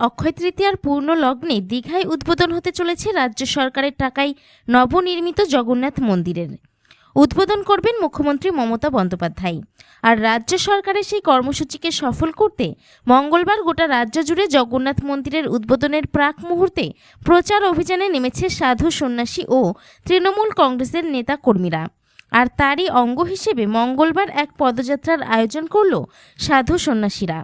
অক্ষয় তৃতীয়ার পূর্ণ লগ্নে দীঘায় উদ্বোধন হতে চলেছে রাজ্য সরকারের টাকায় নবনির্মিত জগন্নাথ মন্দিরের। উদ্বোধন করবেন মুখ্যমন্ত্রী মমতা বন্দ্যোপাধ্যায়। আর রাজ্য সরকারের সেই কর্মসূচিকে সফল করতে মঙ্গলবার গোটা রাজ্য জুড়ে জগন্নাথ মন্দিরের উদ্বোধনের প্রাক মুহূর্তে প্রচার অভিযানে নেমেছে সাধু সন্ন্যাসী ও তৃণমূল কংগ্রেসের নেতা কর্মীরা আর তারই অঙ্গ হিসেবে মঙ্গলবার এক পদযাত্রার আয়োজন করল সাধু সন্ন্যাসীরা।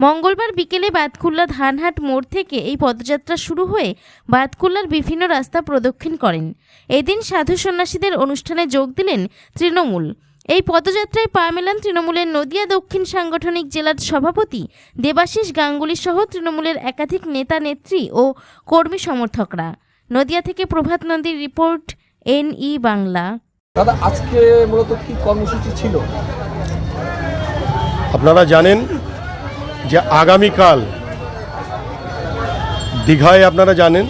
মঙ্গলবার বিকেলে বাতকুল্লা ধানহাট মোড় থেকে এই পদযাত্রা শুরু হয়ে বাতকুল্লার বিভিন্ন রাস্তা প্রদক্ষিণ করেন। এদিন সাধু সন্ন্যাসীদের অনুষ্ঠানে যোগ দিলেন তৃণমূল। এই পদযাত্রায় পা মেলান তৃণমূলের নদিয়া দক্ষিণ সাংগঠনিক জেলার সভাপতি দেবাশিস গাঙ্গুলি সহ তৃণমূলের একাধিক নেতা নেত্রী ও কর্মী সমর্থকরা। নদিয়া থেকে প্রভাত নন্দীর রিপোর্ট এন ই বাংলা। দাদা আজকে মূলত কি কর্মসূচি ছিল? আপনারা জানেন যে আগামীকাল দীঘায় আপনারা জানেন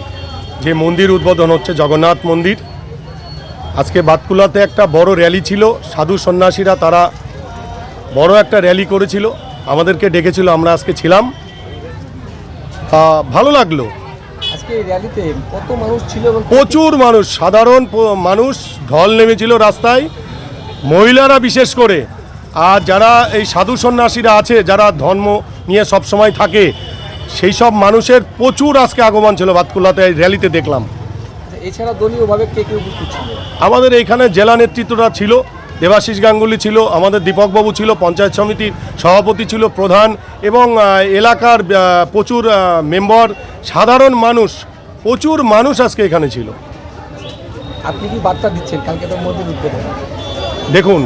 যে মন্দির উদ্বোধন হচ্ছে জগন্নাথ মন্দির। আজকে বাতকুলাতে একটা বড় র্যালি ছিল সাধু সন্ন্যাসীরা তারা বড় একটা র্যালি করেছিল আমাদেরকে ডেকেছিল আমরা আজকে ছিলাম। তা ভালো লাগল। প্রচুর মানুষ সাধারণ মানুষ ঢল নেমেছিল রাস্তায়। মহিলারা বিশেষ করে আর যারা এই সাধু সন্ন্যাসীরা আছে যারা ধর্ম নিয়ে সব সময় থাকে সেই সব মানুষের প্রচুর আজকে আগমন ছিল বাতকুল্লাতে এই র্যালিতে দেখলাম। এছাড়া দলীয়ভাবে কে কে উপস্থিত ছিল? আমাদের এইখানে জেলা নেতৃত্বরা ছিল দেবাশিস গাঙ্গুলি ছিল আমাদের দীপকবাবু ছিল পঞ্চায়েত সমিতির সভাপতি ছিল প্রধান এবং এলাকার প্রচুর মেম্বার সাধারণ মানুষ প্রচুর মানুষ আজকে এখানে ছিল। আপনি কি বার্তা দিচ্ছেন? কালকে তো উদ্বোধন। দেখুন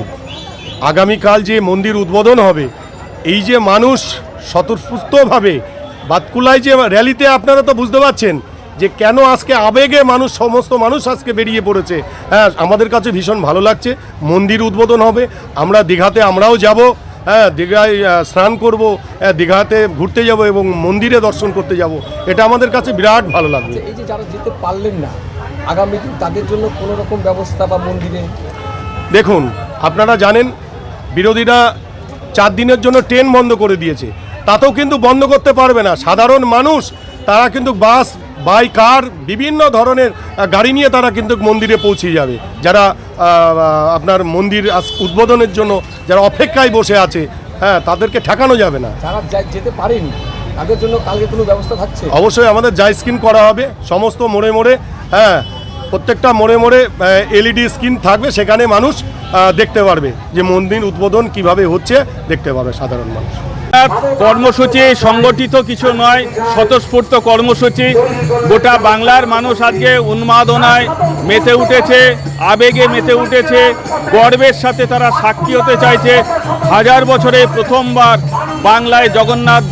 আগামীকাল যে মন্দির উদ্বোধন হবে এই যে মানুষ স্বতঃস্ফূর্তভাবে বাতকুলায় যে র্যালিতে আপনারা তো বুঝতে পারছেন যে কেন আজকে আবেগে মানুষ সমস্ত মানুষ আজকে বেরিয়ে পড়েছে। হ্যাঁ আমাদের কাছে ভীষণ ভালো লাগছে। মন্দির উদ্বোধন হবে। আমরা দীঘাতে আমরাও যাব। হ্যাঁ দীঘায় স্নান করব। হ্যাঁ, দীঘাতে ঘুরতে যাব এবং মন্দিরে দর্শন করতে যাব। এটা আমাদের কাছে বিরাট ভালো লাগবে। যে এই যে যারা যেতে পারলেন না আগামী দিন তাদের জন্য কোনো রকম ব্যবস্থা বা মন্দিরে? দেখুন আপনারা জানেন বিরোধীরা চার দিনের জন্য ট্রেন বন্ধ করে দিয়েছে। তাতেও কিন্তু বন্ধ করতে পারবে না। সাধারণ মানুষ তারা কিন্তু বাস বাই কার বিভিন্ন ধরনের গাড়ি নিয়ে তারা কিন্তু মন্দিরে পৌঁছে যাবে। যারা আপনার মন্দির উদ্বোধনের জন্য যারা অপেক্ষায় বসে আছে হ্যাঁ তাদেরকে ঠেকানো যাবে না। যারা যেতে পারেনি তাদের জন্য কালকে কোনো ব্যবস্থা থাকছে? অবশ্যই আমাদের জাই স্ক্রিন করা হবে। সমস্ত মোড়ে মোড়ে হ্যাঁ প্রত্যেকটা মোড়ে মোড়ে এলইডি স্ক্রিন থাকবে, সেখানে মানুষ দেখতে পারবে যে মন্দির উদ্বোধন কীভাবে হচ্ছে, দেখতে পাবে সাধারণ মানুষ। কর্মসূচি সংগঠিত কিছু নয়, স্বতঃস্ফূর্ত কর্মসূচি। গোটা বাংলার মানুষ আজকে উন্মাদনায় মেতে উঠেছে, আবেগে মেতে উঠেছে, গর্বের সাথে তারা সাক্ষী হতে চাইছে। হাজার বছরে প্রথমবার বাংলায় জগন্নাথ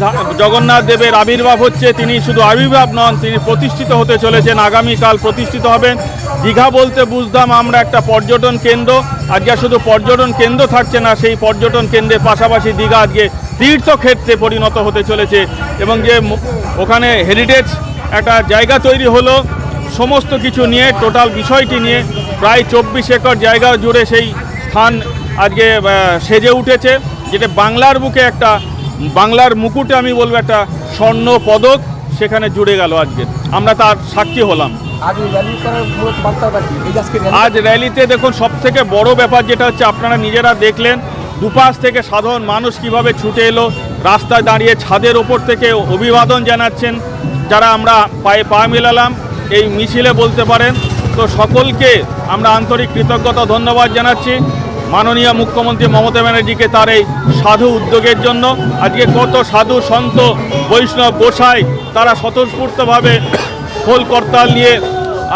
জগন্নাথ দেবের আবির্ভাব হচ্ছে, তিনি শুধু আবির্ভাব নন, তিনি প্রতিষ্ঠিত হতে চলেছেন, আগামীকাল প্রতিষ্ঠিত হবেন। দীঘা বলতে বুঝতাম আমরা একটা পর্যটন কেন্দ্র আজকে শুধু পর্যটন কেন্দ্র থাকছে না, সেই পর্যটন কেন্দ্রের পাশাপাশি দীঘা আজকে তীর্থক্ষেত্রে পরিণত হতে চলেছে এবং যে ওখানে হেরিটেজ একটা জায়গা তৈরি হলো, সমস্ত কিছু নিয়ে টোটাল বিষয়টি নিয়ে প্রায় চব্বিশ একর জায়গা জুড়ে সেই স্থান আজকে সেজে উঠেছে, যেটা বাংলার বুকে একটা বাংলার মুকুটে আমি বলব একটা স্বর্ণ পদক সেখানে জুড়ে গেল আজকে। আমরা তার সাক্ষী হলাম। আজ র্যালিতে দেখুন সব থেকে বড় ব্যাপার যেটা হচ্ছে আপনারা নিজেরা দেখলেন দুপাশ থেকে সাধারণ মানুষ কীভাবে ছুটে এলো রাস্তায় দাঁড়িয়ে ছাদের ওপর থেকে অভিবাদন জানাচ্ছেন যারা আমরা পায়ে পা মেলালাম এই মিছিলে বলতে পারেন। তো সকলকে আমরা আন্তরিক কৃতজ্ঞতা ধন্যবাদ জানাচ্ছি। মাননীয় মুখ্যমন্ত্রী মমতা ব্যানার্জিকে তার এই সাধু উদ্যোগের জন্য আজকে কত সাধু সন্ত বৈষ্ণব গোসাই তারা স্বতঃস্ফূর্তভাবে খোল করতাল নিয়ে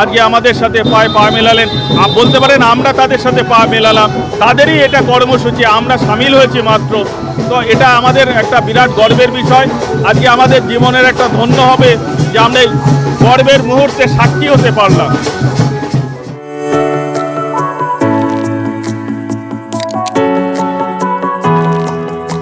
আজকে আমাদের সাথে পায়ে পা মেলালেন। বলতে পারেন আমরা তাদের সাথে পা মেলালাম। তাদেরই এটা কর্মসূচি, আমরা সামিল হয়েছি মাত্র। তো এটা আমাদের একটা বিরাট গর্বের বিষয়। আজকে আমাদের জীবনের একটা ধন্য হবে যে আমরা এই গর্বের মুহূর্তে সাক্ষী হতে পারলাম।